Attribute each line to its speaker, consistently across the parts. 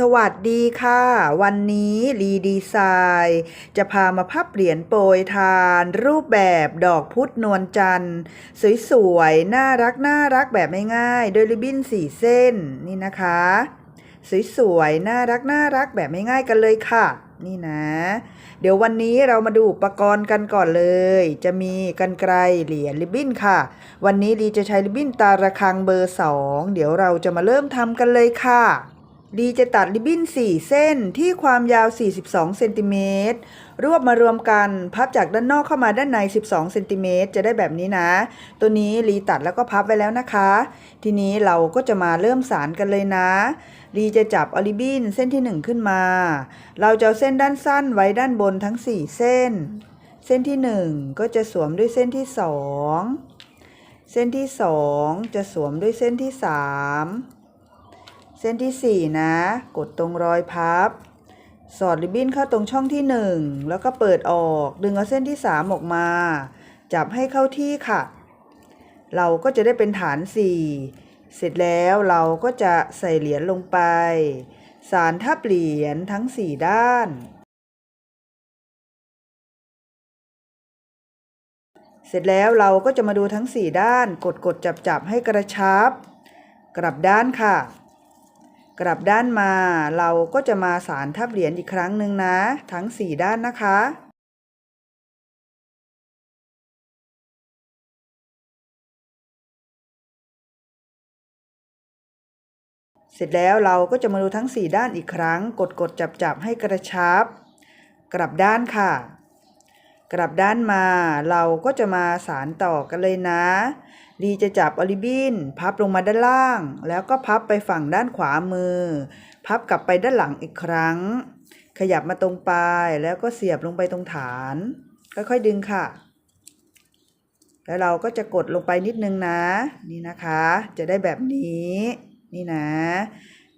Speaker 1: สวัสดีค่ะ วันนี้รีดีไซน์จะพามาพับเหรียญโปรยทาน รูปแบบดอกพุธนวลจันทร์ สวยๆ น่ารักน่ารักแบบง่ายๆ โดยริบบิ้นสี่เส้นนี่นะคะ สวยๆ น่ารักน่ารักแบบง่ายๆกันเลยค่ะ นี่นะ เดี๋ยววันนี้เรามาดูอุปกรณ์กันก่อนเลย จะมีกันไกลเหรียญริบบิ้นค่ะ วันนี้ดีจะใช้ริบบิ้นตาระคังเบอร์2เดี๋ยวเราจะมาเริ่มทำกันเลยค่ะ ดีจะตัดริบบิ้น 4 เส้นที่ความยาว 42 เซนติเมตร รวบมารวมกัน พับจากด้านนอกเข้ามาด้านใน 12 เซนติเมตรจะได้แบบนี้นะ ตัวนี้รีตัดแล้วก็พับไว้แล้วนะคะ ทีนี้เราก็จะมาเริ่มสารกันเลยนะ รีจะจับอริบบินเส้นที่ 1 ขึ้นมา เราจะเอาเส้นด้านสั้นไว้ด้านบนทั้ง 4 เส้น เส้นที่ 1 ก็จะสวมด้วยเส้นที่ 2 เส้นที่ 2 จะสวมด้วยเส้นที่ 3 เส้นที่ 4 นะ กดตรงรอยพับ สอดริบบิ้นเข้าตรงช่องที่ 1 แล้วก็เปิดออก ดึงเอาเส้นที่ 3 ออกมา จับให้เข้าที่ค่ะ เราก็จะได้เป็นฐาน 4 เสร็จแล้วเราก็จะใส่เหรียญลงไป สารทับเหรียญทั้ง 4 ด้าน เสร็จแล้วเราก็จะมาดูทั้ง 4 ด้าน กดกดจับจับให้กระชับ กลับด้านค่ะ กลับด้านมาเราก็จะมาสารทับเหรียญอีกครั้งหนึ่งนะ ทั้ง 4 ด้านนะคะ เสร็จแล้วเราก็จะมาดูทั้ง 4 ด้านอีกครั้ง กดกดจับจับให้กระชับ กลับด้านค่ะ กลับด้านมาเราก็จะมาสารต่อกันเลยนะ ดีจะจับอลิบินพับลงมาด้านล่าง แล้วก็พับไปฝั่งด้านขวามือ พับกลับไปด้านหลังอีกครั้ง ขยับมาตรงปลายแล้วก็เสียบลงไปตรงฐาน ค่อยๆดึงค่ะ แล้วเราก็จะกดลงไปนิดนึงนะ นี่นะคะ จะได้แบบนี้ นี่นะ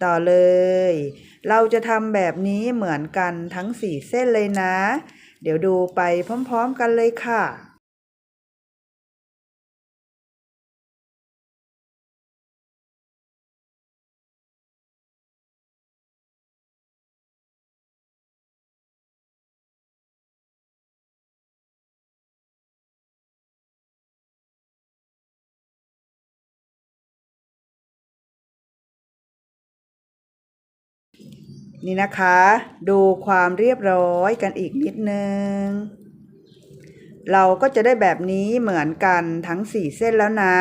Speaker 1: ต่อเลย เราจะทำแบบนี้เหมือนกันทั้ง 4 เส้นเลยนะ เดี๋ยวดูไปพร้อม ๆ กันเลยค่ะ นี่นะคะ ดูความเรียบร้อยกันอีกนิดนึง เราก็จะได้แบบนี้เหมือนกันทั้ง 4 เส้นแล้วนะ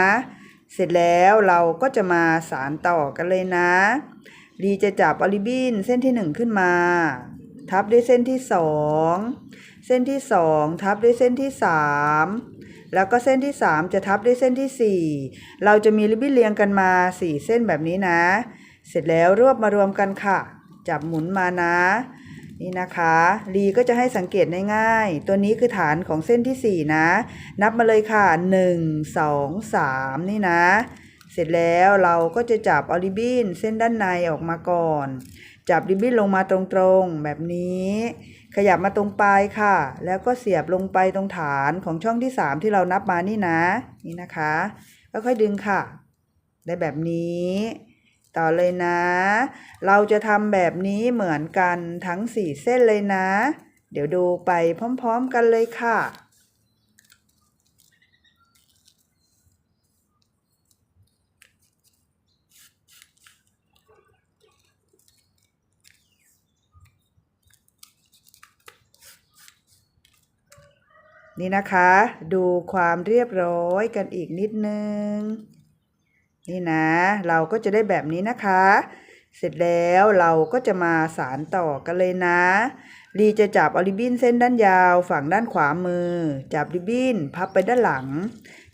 Speaker 1: เสร็จแล้วเราก็จะมาสารต่อกันเลยนะดีจะจับอลิบินเส้นที่ 1 ขึ้นมา ทับด้วยเส้นที่ 2 เส้นที่ 2 ทับด้วยเส้นที่ 3 แล้วก็เส้นที่ 3 จะทับด้วยเส้นที่ 4 เราจะมีริบบิ้นเรียงกันมา 4 เส้นแบบนี้นะ เสร็จแล้วรวบมารวมกันค่ะ จับหมุนมานะนี่นะคะลีก็จะให้สังเกตง่ายๆ ตัวนี้คือฐานของเส้นที่ 4 นะ นับมาเลยค่ะ 1 2 3 นี่นะ เสร็จแล้วเราก็จะจับออริบบินเส้นด้านในออกมาก่อน จับริบบิ้นลงมาตรงๆ แบบนี้ ขยับมาตรงปลายค่ะ แล้วก็เสียบลงไปตรงฐานของช่องที่ 3 ที่เรานับมานี่นะ นี่นะคะค่อยๆดึงค่ะ ได้แบบนี้ ต่อเลยนะ เราจะทำแบบนี้เหมือนกันทั้ง4เส้นเลยนะ เดี๋ยวดูไปพร้อมๆกันเลยค่ะนี่นะคะ ดูความเรียบร้อยกันอีกนิดนึง นี่นะ เราก็จะได้แบบนี้นะคะ เสร็จแล้วเราก็จะมาสารต่อกันเลยนะลีจะจับอลิบบินเส้นด้านยาวฝั่งด้านขวามือ จับริบบิ้นพับไปด้านหลัง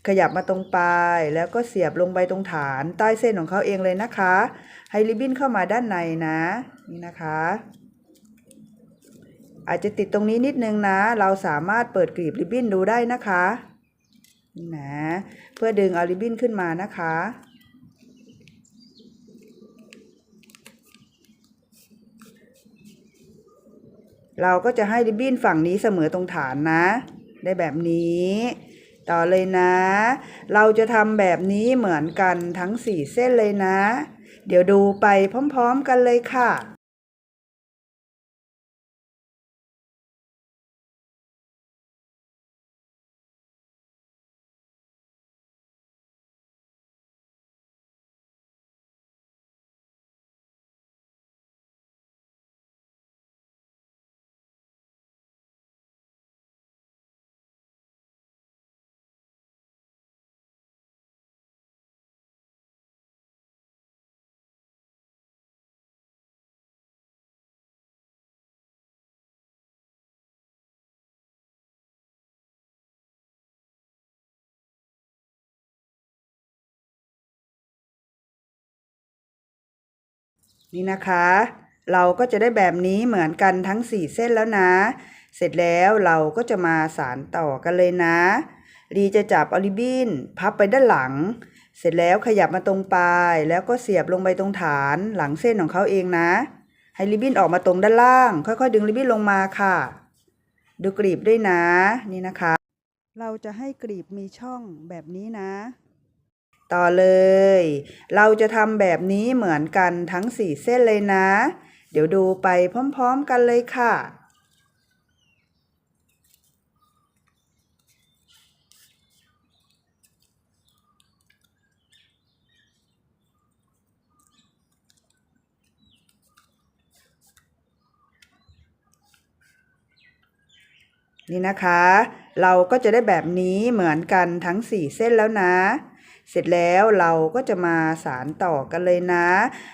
Speaker 1: ขยับมาตรงปลายแล้วก็เสียบลงไปตรงฐานใต้เส้นของเขาเองเลยนะคะ ให้ริบบิ้นเข้ามาด้านในนะนี่นะคะอาจจะติดตรงนี้นิดนึงนะ เราสามารถเปิดกลีบริบบิ้นดูได้นะคะ นี่นะ เพื่อดึงเอาริบบิ้นขึ้นมานะคะ เราก็จะให้ริบบิ้นฝั่งนี้เสมอตรงฐานนะ ได้แบบนี้ ต่อเลยนะ เราจะทำแบบนี้เหมือนกันทั้ง 4 เส้นเลยนะ เดี๋ยวดูไปพร้อม ๆ กันเลยค่ะ นี่นะคะ เราก็จะได้แบบนี้เหมือนกันทั้ง 4 เส้นแล้วนะ เสร็จแล้วเราก็จะมาสานต่อกันเลยนะลีจะจับอลิบินพับไปด้านหลัง เสร็จแล้วขยับมาตรงปลายแล้วก็เสียบลงไปตรงฐานหลังเส้นของเขาเองนะ ให้ริบบิ้นออกมาตรงด้านล่าง ค่อยๆ ดึงริบบิ้นลงมาค่ะ ดูกรีบด้วยนะนี่นะคะ เราจะให้กรีบมีช่องแบบนี้นะ ต่อเลย เราจะทำแบบนี้เหมือนกันทั้ง4เส้นเลยนะ เดี๋ยวดูไปพร้อมๆกันเลยค่ะนี่นะคะ เราก็จะได้แบบนี้เหมือนกันทั้ง 4 เส้นแล้วนะ เสร็จแล้วเราก็จะมาสารต่อกันเลยนะ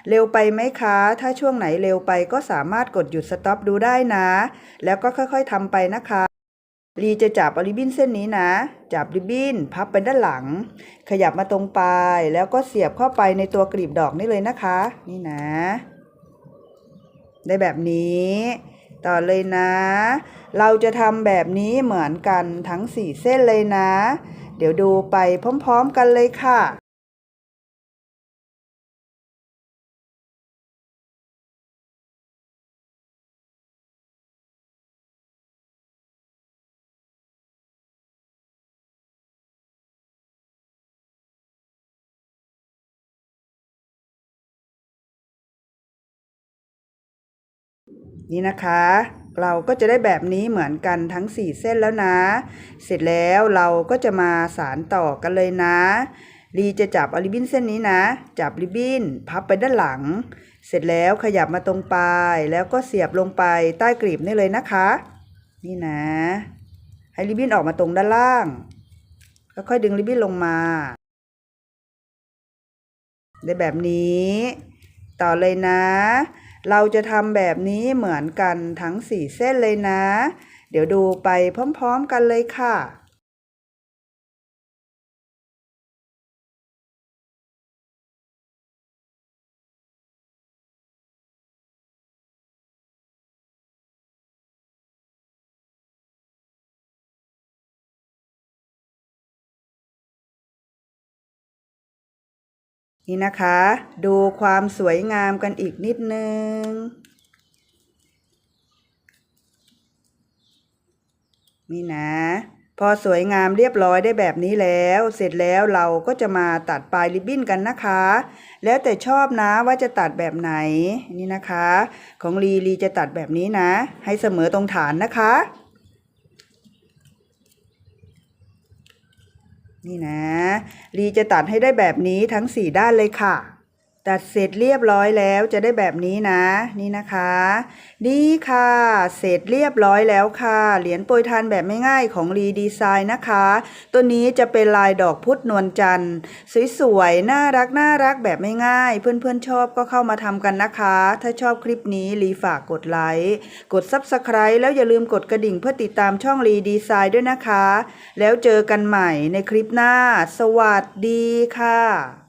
Speaker 1: เร็วไปไหมคะ ถ้าช่วงไหนเร็วไปก็สามารถกดหยุดสต็อปดูได้นะ แล้วก็ค่อยๆทำไปนะคะลีจะจับริบบิ้นเส้นนี้นะ จับริบบิ้นพับไปด้านหลัง ขยับมาตรงปลายแล้วก็เสียบเข้าไปในตัวกลีบดอกนี่เลยนะคะ นี่นะ ได้แบบนี้ ต่อเลยนะ เราจะทำแบบนี้เหมือนกันทั้ง 4 เส้นเลยนะ เดี๋ยวดูไปพร้อมๆกันเลยค่ะนี่นะคะ เราก็จะได้แบบนี้เหมือนกันทั้ง 4 เส้นแล้วนะ เสร็จแล้วเราก็จะมาสารต่อกันเลยนะลีจะจับอริบบิ้นเส้นนี้นะ จับริบบิ้นพับไปด้านหลัง เสร็จแล้วขยับมาตรงปลายแล้วก็เสียบลงไปใต้กลีบนี่เลยนะคะ นี่นะ ให้ริบบิ้นออกมาตรงด้านล่างค่อยดึงริบบิ้นลงมาได้แบบนี้ ต่อเลยนะ เราจะทำแบบนี้เหมือนกันทั้ง 4 เส้นเลยนะ เดี๋ยวดูไปพร้อมๆกันเลยค่ะ นี่นะคะ ดูความสวยงามกันอีกนิดนึง นี่นะ พอสวยงามเรียบร้อยได้แบบนี้แล้ว เสร็จแล้วเราก็จะมาตัดปลายริบบิ้นกันนะคะ แล้วแต่ชอบนะว่าจะตัดแบบไหน นี่นะคะ ของลีลีจะตัดแบบนี้นะ ให้เสมอตรงฐานนะคะ นี่นะลีจะตัดให้ได้แบบนี้ทั้ง 4 ด้านเลยค่ะ ตัดเสร็จเรียบร้อยแล้วจะได้แบบนี้นะ นี่นะคะนี่ค่ะ เสร็จเรียบร้อยแล้วค่ะ เหรียญโปรยทานแบบไม่ง่ายของรีดีไซน์นะคะ ตัวนี้จะเป็นลายดอกพุธนวลจันทร์สวยๆ น่ารักน่ารักแบบไม่ง่าย เพื่อนๆชอบก็เข้ามาทำกันนะคะ ถ้าชอบคลิปนี้รีฝากกดไลค์ กด Subscribe แล้วอย่าลืมกดกระดิ่งเพื่อติดตามช่องรีดีไซน์ด้วยนะคะ แล้วเจอกันใหม่ในคลิปหน้า สวัสดีค่ะ